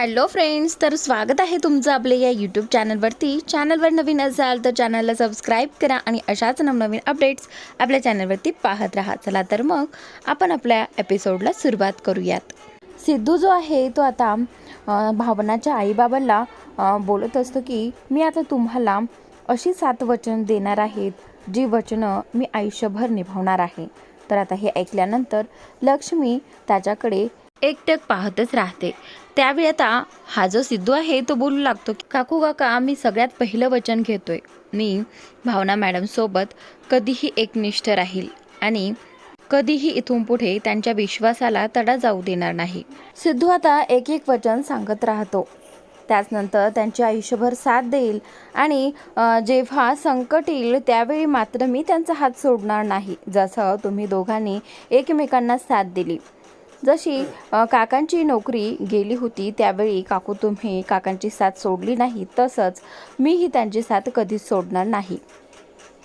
Hello friends तर स्वागत आहे तुमचं आपल्या या यूट्यूब चॅनलवरती चॅनलवर नवीन असाल तर चॅनलला सबस्क्राईब करा आणि अशाच नवनवीन अपडेट्स आपल्या चॅनलवरती पाहत राहा. चला तर मग आपण आपल्या एपिसोडला सुरुवात करूयात. सिद्धू जो आहे तो आता भावनाच्या आईबाबांना बोलत असतो की मी आता तुम्हाला अशी सात वचन देणार आहेत जी वचनं मी आयुष्यभर निभावणार आहे. तर आता हे ऐकल्यानंतर लक्ष्मी त्याच्याकडे एकटक पाहतच राहते. त्यावेळी आता हा जो सिद्धू आहे तो बोलू लागतो की काकू काका मी सगळ्यात पहिलं वचन घेतोय. मी भावना मॅडमसोबत कधीही एकनिष्ठ राहील आणि कधीही इथून पुढे त्यांच्या विश्वासाला तडा जाऊ देणार नाही. सिद्धू आता एक एक वचन सांगत राहतो. त्याचनंतर त्यांचे आयुष्यभर साथ देईल आणि जेव्हा संकट येईल त्यावेळी मात्र मी त्यांचा हात सोडणार नाही जसं तुम्ही दोघांनी एकमेकांना साथ दिली. जशी काकांची नोकरी गेली होती त्यावेळी काकू तुम्ही काकांची साथ सोडली नाही तसंच मीही त्यांची साथ कधीच सोडणार नाही.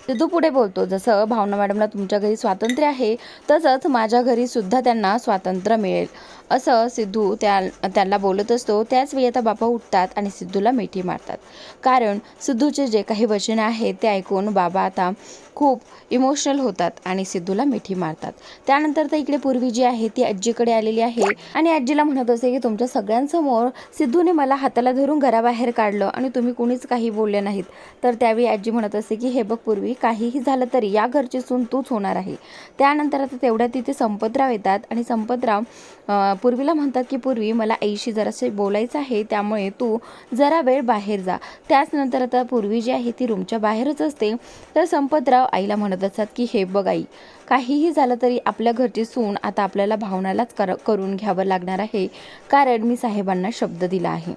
सिद्धू पुढे बोलतो जसं भावना मॅडमला तुमच्या घरी स्वातंत्र्य आहे तसंच माझ्या घरीसुद्धा त्यांना स्वातंत्र्य मिळेल. असं सिद्धू त्या त्यांना बोलत असतो. त्याच वेळी आता बाबा उठतात आणि सिद्धूला मिठी मारतात. कारण सिद्धूचे जे काही वचन आहेत ते ऐकून बाबा आता खूप इमोशनल होतात आणि सिद्धूला मिठी मारतात. त्यानंतर तर इकडे पूर्वी जी आहे ती आजीकडे आलेली आहे. आणि आजीला म्हणत असे की तुमच्या सगळ्यांसमोर सिद्धूने मला हाताला धरून घराबाहेर काढलं आणि तुम्ही कुणीच काही बोलले नाहीत. तर त्यावेळी आजी म्हणत असे की हे बघ पूर्वी काहीही झालं तरी या घरची सून तूच होणार आहे. त्यानंतर आता तेवढ्या तिथे संपतराव येतात आणि संपतराव पूर्वीला म्हणतात की पूर्वी मला आईशी जरासे बोलायचं आहे त्यामुळे तू जरा वेळ बाहेर जा. त्याच नंतर आता पूर्वी जी आहे ती रूमच्या बाहेरच असते. तर संपतराव आईला म्हणत असतात की हे बघ आई काहीही झालं तरी आपल्या घरची सून आता आपल्याला भावनालाच कर करून घ्यावं लागणार आहे. कारण मी साहेबांना शब्द दिला आहे.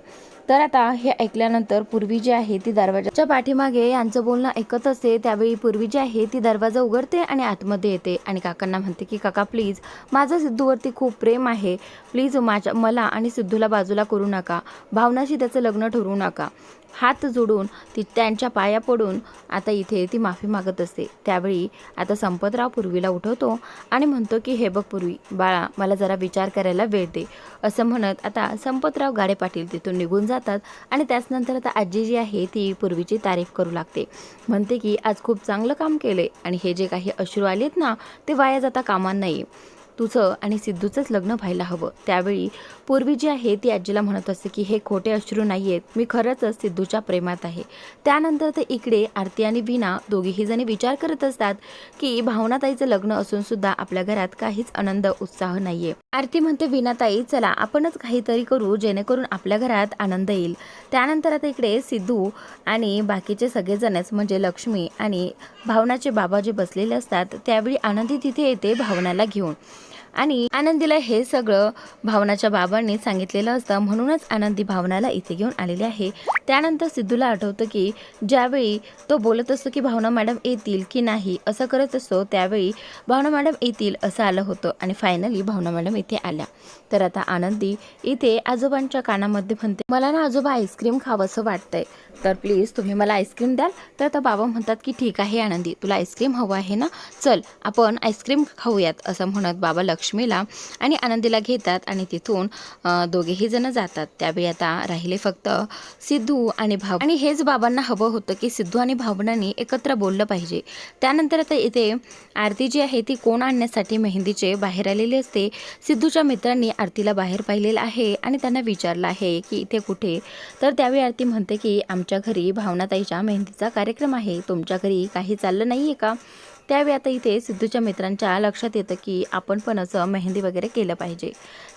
तर आता हे ऐकल्यानंतर पूर्वी जी आहे ती दरवाजाच्या पाठीमागे यांचं बोलणं ऐकत असते त्यावेळी पूर्वी जी आहे ती दरवाजा उघडते आणि आतमध्ये येते. आणि काकांना म्हणते की काका प्लीज माझं सिद्धूवरती खूप प्रेम आहे. प्लीज माझ्या मला आणि सिद्धूला बाजूला करू नका. भावनाशी त्याचं लग्न ठरवू नका. हात जोडून ती त्यांच्या पाया पडून आता इथे ती माफी मागत असते. त्यावेळी आता संपतराव पूर्वीला उठवतो आणि म्हणतो की हे बघ पूर्वी बाळा मला जरा विचार करायला वेळ दे. असं म्हणत आता संपतराव गाडे पाटील तिथून निघून जातात आणि त्याचनंतर आता आजी जी आहे ती पूर्वीची तारीफ करू लागते. म्हणते की आज खूप चांगलं काम केले आणि हे जे काही अश्रू आलेत ना ते वाया जाता कामा नाही तुझं आणि सिद्धूचंच लग्न व्हायला हवं. त्यावेळी पूर्वी जी आहे ती आजीला म्हणत असते की हे खोटे अश्रू नाही आहेत मी खरंच सिद्धूच्या प्रेमात आहे. त्यानंतर ते इकडे आरती आणि वीणा दोघीही जणी विचार करत असतात की भावनाताईचं लग्न असून सुद्धा आपल्या घरात काहीच आनंद उत्साह नाहीये. आरती म्हणते वीणाताई चला आपणच काहीतरी करू जेणेकरून आपल्या घरात आनंद येईल. त्यानंतर आता इकडे सिद्धू आणि बाकीचे सगळेजणच म्हणजे लक्ष्मी आणि भावनाचे बाबा जे बसलेले असतात त्यावेळी आनंदी तिथे येते भावनाला घेऊन. आणि आनंदीला हे सगळं भावनाच्या बाबांनी सांगितलेलं असतं. म्हणूनच आनंदी भावनाला इथे घेऊन आलेली आहे. त्यानंतर सिद्धूला आठवतं की ज्यावेळी तो बोलत असतो की भावना मॅडम येतील की नाही असं करत असतो त्यावेळी भावना मॅडम येतील असं आलं होतं आणि फायनली भावना मॅडम इथे आल्या. तर आता आनंदी इथे आजोबांच्या कानामध्ये म्हणते मला ना आजोबा आईस्क्रीम खावंसं वाटतंय. तर प्लीज तुम्ही मला आईस्क्रीम द्याल. तर आता बाबा म्हणतात की ठीक आहे आनंदी तुला आईस्क्रीम हवं आहे ना? चल आपण आईस्क्रीम खाऊयात असं म्हणत बाबा लक्ष्मीला आणि आनंदीला घेतात आणि तिथून दोघेही जण जातात. त्यावेळी आता राहिले फक्त सिद्धू आणि भाव. आणि हेच बाबांना हवं होतं की सिद्धू आणि भावनांनी एकत्र बोललं पाहिजे. त्यानंतर आता इथे आरती जी आहे ती कोण आणण्यासाठी मेहंदीचे बाहेर आलेली असते सिद्धूच्या मित्रांनी आरतीला बाहेर पाहिलेलं आहे आणि त्यांना विचारलं आहे की इथे कुठे? तर त्यावेळी आरती म्हणते की आमच्या घरी भावनाताईच्या मेहंदीचा कार्यक्रम आहे. तुमच्या घरी काही चाललं नाही आहे का? त्यावेळी आता इथे सिद्धूच्या मित्रांच्या लक्षात येतं की आपण पण असं मेहंदी वगैरे केलं पाहिजे.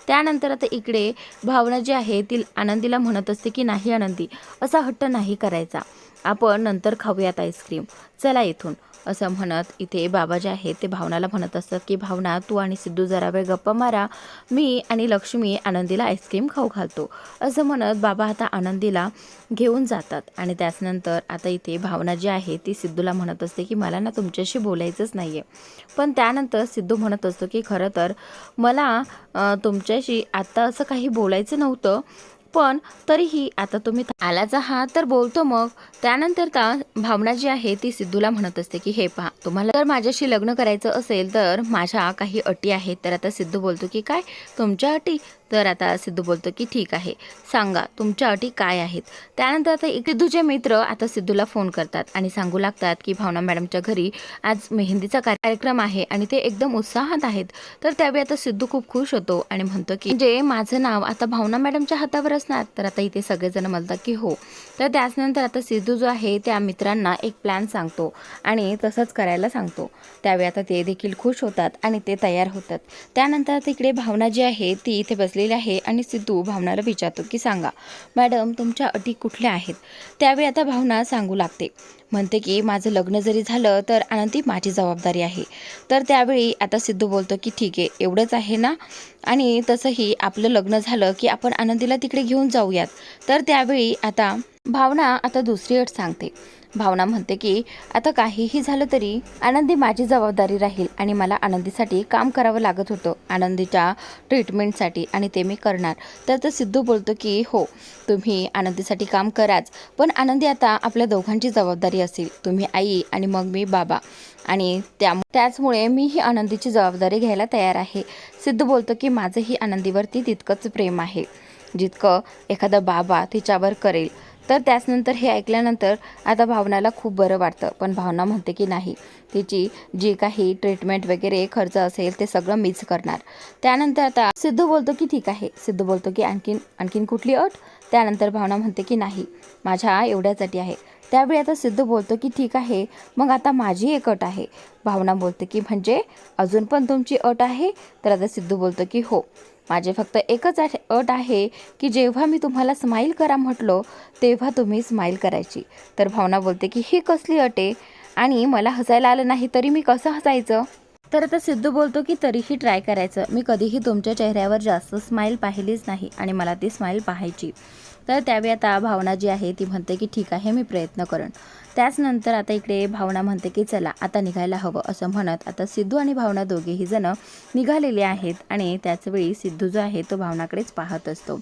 त्यानंतर आता इकडे भावना जी आहे ती आनंदीला म्हणत असते की नाही आनंदी असा हट्ट नाही करायचा. आपण नंतर खाऊयात आईस्क्रीम. चला इथून. असं म्हणत इथे बाबा जे आहेत ते भावनाला म्हणत असतात की भावना तू आणि सिद्धू जरा वेळ गप्पा मारा. मी आणि लक्ष्मी आनंदीला आईस्क्रीम खाऊ घालतो. असं म्हणत बाबा आता आनंदीला घेऊन जातात. आणि त्याचनंतर आता इथे भावना जी आहे ती सिद्धूला म्हणत असते की मला ना तुमच्याशी बोलायचंच नाही आहे पण त्यानंतर सिद्धू म्हणत असतो की खरं तर मला तुमच्याशी आत्ता असं काही बोलायचं नव्हतं. पण तरीही आता तुम्ही आलाच आहात तर बोलतो मग. त्यानंतर का भावना जी आहे ती सिद्धूला म्हणत असते की हे पहा तुम्हाला जर माझ्याशी लग्न करायचं असेल तर माझ्या काही अटी आहेत. तर आता सिद्धू बोलतो की काय? तुमच्या अटी? तर आता सिद्धू बोलतो की ठीक आहे. सांगा तुमच्या अटी काय आहेत? त्यानंतर आता सिद्धूचे मित्र आता सिद्धूला फोन करतात आणि सांगू लागतात की भावना मॅडमच्या घरी आज मेहंदीचा कार्यक्रम आहे आणि ते एकदम उत्साहात आहेत. तर त्यावेळी आता सिद्धू खूप खुश होतो आणि म्हणतो की जे माझं नाव आता भावना मॅडमच्या हातावर असणार? तर आता इथे सगळेजण म्हणतात की हो. तर त्याचनंतर आता सिद्धू जो आहे त्या मित्रांना एक प्लॅन सांगतो आणि तसंच करायला सांगतो. त्यावेळी आता ते देखील खुश होतात आणि ते तयार होतात. त्यानंतर तिकडे भावना जी आहे ती इथे बसलेली आहे आणि सिद्धू भावनाला विचारतो की सांगा मॅडम तुमच्या अटी कुठल्या आहेत? त्यावेळी आता भावना सांगू लागते. म्हणते की माझं लग्न जरी झालं तर आनंदी माझी जबाबदारी आहे. तर त्यावेळी आता सिद्धू बोलतो की ठीक आहे एवढंच आहे ना? आणि तसंही आपलं लग्न झालं की आपण आनंदीला तिकडे घेऊन जाऊयात. तर त्यावेळी आता भावना आता दुसरी अट सांगते. भावना म्हणते की आता काहीही झालं तरी आनंदी माझी जबाबदारी राहील आणि मला आनंदीसाठी काम करावं लागत होतं. आनंदीच्या ट्रीटमेंटसाठी आणि ते मी करणार. तर तर सिद्धू बोलतो की हो तुम्ही आनंदीसाठी काम कराच पण आनंदी आता आपल्या दोघांची जबाबदारी असेल. तुम्ही आई आणि मग मी बाबा. आणि त्या त्याचमुळे मी ही आनंदीची जबाबदारी घ्यायला तयार आहे. सिद्ध बोलतो की माझंही आनंदीवरती तितकंच प्रेम आहे. जितकं एखादा बाबा तिच्यावर करेल. तर त्याचनंतर हे ऐकल्यानंतर आता भावनाला खूप बरं वाटतं. पण भावना म्हणते की नाही तिची जी काही ट्रीटमेंट वगैरे खर्च असेल ते सगळं मीच करणार. त्यानंतर आता सिद्ध बोलतो की ठीक आहे. सिद्ध बोलतो की आणखीन आणखीन कुठली अट? त्यानंतर भावना म्हणते की नाही माझ्या एवढ्यासाठी आहे. त्यावेळी आता सिद्ध बोलतो की ठीक आहे मग आता माझी एक अट आहे. भावना बोलते की म्हणजे अजून पण तुमची अट आहे? तर आता सिद्धू बोलतो की हो. माझे फक्त एकच अट आहे की जेव्हा मी तुम्हाला स्माईल करा म्हटलो तेव्हा तुम्ही स्माईल करायची. तर भावना बोलते की ही कसली अट आहे? आणि मला हसायला आलं नाही तरी मी कसं हसायचं? तर आता सिद्धू बोलतो की तरीही ट्राय करायचं. मी कधीही तुमच्या चेहऱ्यावर जास्त स्माईल पाहिलीच नाही आणि मला ती स्माईल पाहायची. तर त्यावेळी आता भावना जी आहे ती म्हणते की ठीक आहे मी प्रयत्न करेन. त्याचनंतर आता इकडे भावना म्हणते की चला आता निघायला हवं असं म्हणत आता सिद्धू आणि भावना दोघेही जण निघालेले आहेत आणि त्याचवेळी सिद्धू जो आहे तो भावनाकडेच पाहत असतो.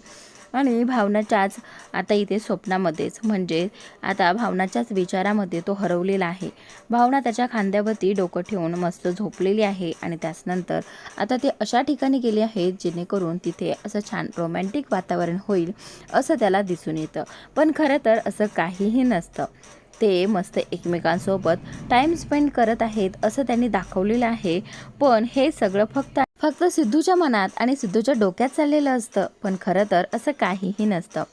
आणि भावनाच्याच आता इथे स्वप्नामध्येच. म्हणजे आता भावनाच्याच विचारामध्ये तो हरवलेला आहे. भावना त्याच्या खांद्यावरती डोकं ठेवून मस्त झोपलेली आहे आणि त्याचनंतर आता ते अशा ठिकाणी गेले आहेत जेणेकरून तिथे असं छान रोमॅन्टिक वातावरण होईल असं त्याला दिसून येतं. पण खरं तर असं काहीही नसतं. ते मस्त एकमेकांसोबत टाईम स्पेंड करत आहेत असं त्यांनी दाखवलेलं आहे. पण हे सगळं फक्त फक्त सिद्धूच्या मनात आणि सिद्धूच्या डोक्यात चाललेलं असतं पण खरं तर असं काहीही नसतं.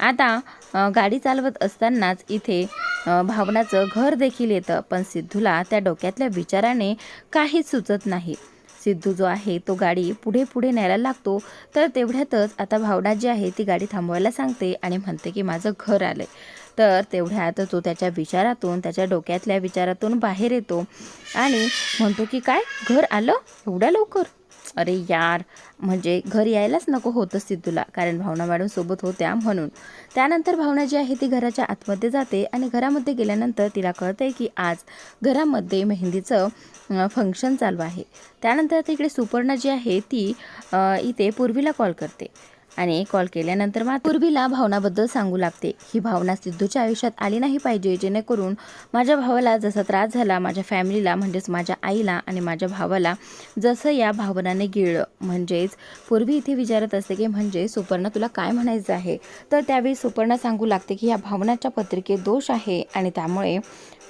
आता गाडी चालवत असतानाच इथे भावनाचं घर देखील येतं पण सिद्धूला त्या डोक्यातल्या विचाराने काहीच सुचत नाही. सिद्धू जो आहे तो गाडी पुढे पुढे न्यायला लागतो तर तेवढ्यातच आता भावना जी आहे ती गाडी थांबवायला सांगते आणि म्हणते की माझं घर आलं तर तेवढ्यात तो त्याच्या विचारातून त्याच्या डोक्यातल्या विचारातून बाहेर येतो आणि म्हणतो की काय? घर आलं? एवढ्या लवकर? अरे यार म्हणजे घरी यायलाच नको होतं सिद्धूला कारण भावना मॅडम सोबत होत्या म्हणून. त्यानंतर भावना जी आहे ती घराच्या आतमध्ये जाते आणि घरामध्ये गेल्यानंतर तिला कळते की आज घरामध्ये मेहंदीचं फंक्शन चालू आहे. त्यानंतर तिकडे सुपर्णा जी आहे ती इथे पूर्वीला कॉल करते. आणि कॉल केल्यानंतर मात्र पूर्वीला भावनाबद्दल सांगू लागते. ही भावना सिद्धूच्या आयुष्यात आली नाही पाहिजे जेणेकरून माझ्या भावाला जसा त्रास झाला माझ्या फॅमिलीला म्हणजेच माझ्या आईला आणि माझ्या भावाला जसं या भावनाने गिळलं. म्हणजेच पूर्वी इथे विचारत असते की म्हणजे सुपर्णा तुला काय म्हणायचं आहे? तर त्यावेळी सुपर्णा सांगू लागते की या भावनाच्या पत्रिकेत दोष आहे आणि त्यामुळे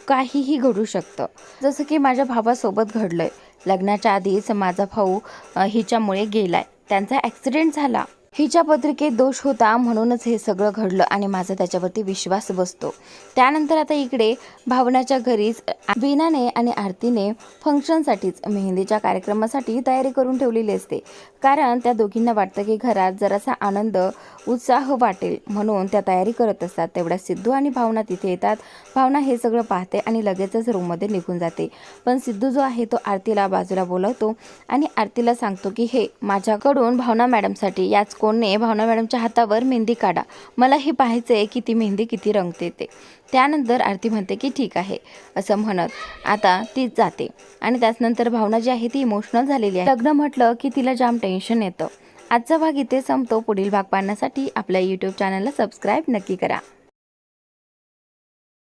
काहीही घडू शकतं. जसं की माझ्या भावासोबत घडलं आहे लग्नाच्या आधीच माझा भाऊ हिच्यामुळे गेला आहे त्यांचा ॲक्सिडेंट झाला. हिच्या पत्रिकेत दोष होता म्हणूनच हे सगळं घडलं आणि माझा त्याच्यावरती विश्वास बसतो. त्यानंतर आता इकडे भावनाच्या घरीच वीणाने आणि आरतीने फंक्शनसाठीच मेहंदीच्या कार्यक्रमासाठी तयारी करून ठेवलेली असते. कारण त्या दोघींना वाटतं की घरात जरासा आनंद उत्साह वाटेल म्हणून त्या तयारी करत असतात. तेवढ्या सिद्धू आणि भावना तिथे येतात. भावना हे सगळं पाहते आणि लगेचच रूममध्ये निघून जाते. पण सिद्धू जो आहे तो आरतीला बाजूला बोलवतो आणि आरतीला सांगतो की हे माझ्याकडून भावना मॅडमसाठी याच कोण त्रिकोणने भावना मॅडमच्या हातावर मेहंदी काढा. मला हे पाहायचं आहे की ती मेहंदी किती रंगते ते त्यानंतर आरती म्हणते की ठीक आहे असं म्हणत. आता ती जाते. आणि त्याचनंतर भावना जी आहे ती इमोशनल झालेली आहे. लग्न म्हटलं की तिला जाम टेन्शन येतं. आजचा भाग इथे संपतो. पुढील भाग पाहण्यासाठी आपल्या यूट्यूब चॅनलला सबस्क्राईब नक्की करा.